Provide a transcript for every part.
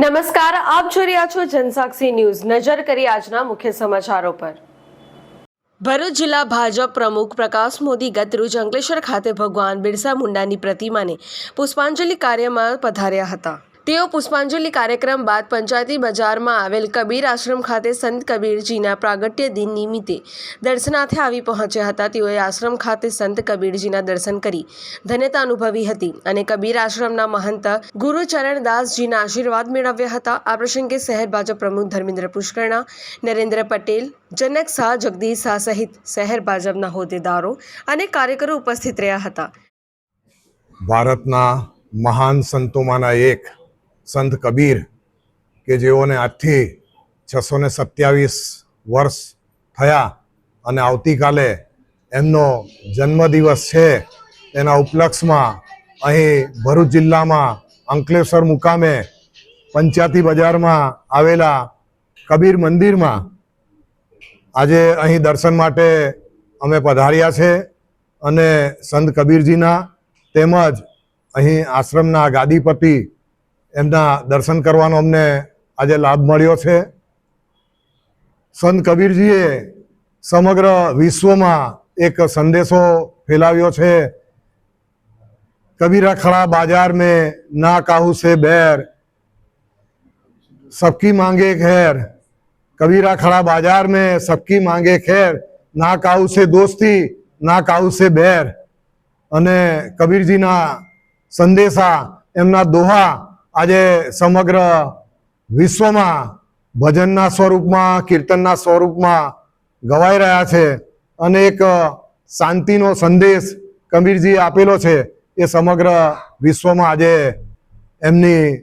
નમસ્કાર, આપ જોઈ રહ્યા છો જનસાક્ષી ન્યૂઝ. નજર કરી આજના મુખ્ય સમાચારો પર. ભરૂચ જિલ્લા ભાજપ પ્રમુખ પ્રકાશ મોદી ગત રોજ અંકલેશ્વર ખાતે ભગવાન બિરસા મુંડાની પ્રતિમાને પુષ્પાંજલિ કાર્યમાં પધાર્યા હતા. તેઓ પુષ્પાંજલિ કાર્યક્રમ બાદ પંચાયતી બજારમાં આવેલ કબીર આશ્રમ ખાતે સંત કબીરજીના પ્રાગટ્ય દિન નિમિત્તે દર્શનાર્થે આવી પહોંચ્યા હતા. તેઓએ આશ્રમ ખાતે સંત કબીરજીના દર્શન કરી ધન્યતા અનુભવી હતી અને કબીર આશ્રમના મહંત ગુરુચરણ દાસજીના આશીર્વાદ મેળવ્યા હતા. આ પ્રસંગે શહેર ભાજપ પ્રમુખ ધર્મેન્દ્ર પુષ્કરણા, નરેન્દ્ર પટેલ, જનક શાહ, જગદીશ શાહ સહિત શહેર ભાજપના હોદ્દેદારો અને કાર્યકરો ઉપસ્થિત રહ્યા હતા. ભારતના મહાન સંતોમાંના એક સંત કબીર કે જેઓને આજથી છસો ને સત્યાવીસ વર્ષ થયા અને આવતીકાલે એમનો જન્મદિવસ છે, એના ઉપલક્ષમાં અહીં ભરૂચ જિલ્લામાં અંકલેશ્વર મુકામે પંચાયતી બજારમાં આવેલા કબીર મંદિરમાં આજે અહીં દર્શન માટે અમે પધાર્યા છે અને સંત કબીરજીના તેમજ અહીં આશ્રમના ગાદીપતિ એમના દર્શન કરવાનો અમને આજે લાભ મળ્યો છે. સંત કબીરજીએ સમગ્ર વિશ્વમાં એક સંદેશો ફેલાવ્યો છે. કબીરા ખડા બાજાર મેં ના કાહુ છે બેર, સબકી માંગે ખેર. કબીરા ખડા બાજાર મેં સબકી માંગે ખેર, ના કાહુ છે દોસ્તી, ના કાહુ છે બેર. અને કબીરજીના સંદેશા, એમના દોહા આજે સમગ્ર વિશ્વમાં ભજનના સ્વરૂપમાં, કીર્તનના સ્વરૂપમાં ગવાઈ રહ્યા છે. અને એક શાંતિનો સંદેશ કબીરજીએ આપેલો છે એ સમગ્ર વિશ્વમાં આજે એમની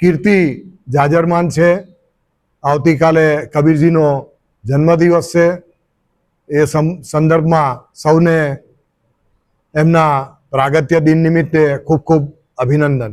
કીર્તિ જાજરમાન છે. આવતીકાલે કબીરજીનો જન્મદિવસ છે. એ સંદર્ભમાં સૌને એમના પ્રાગત્ય દિન નિમિત્તે ખૂબ ખૂબ અભિનંદન.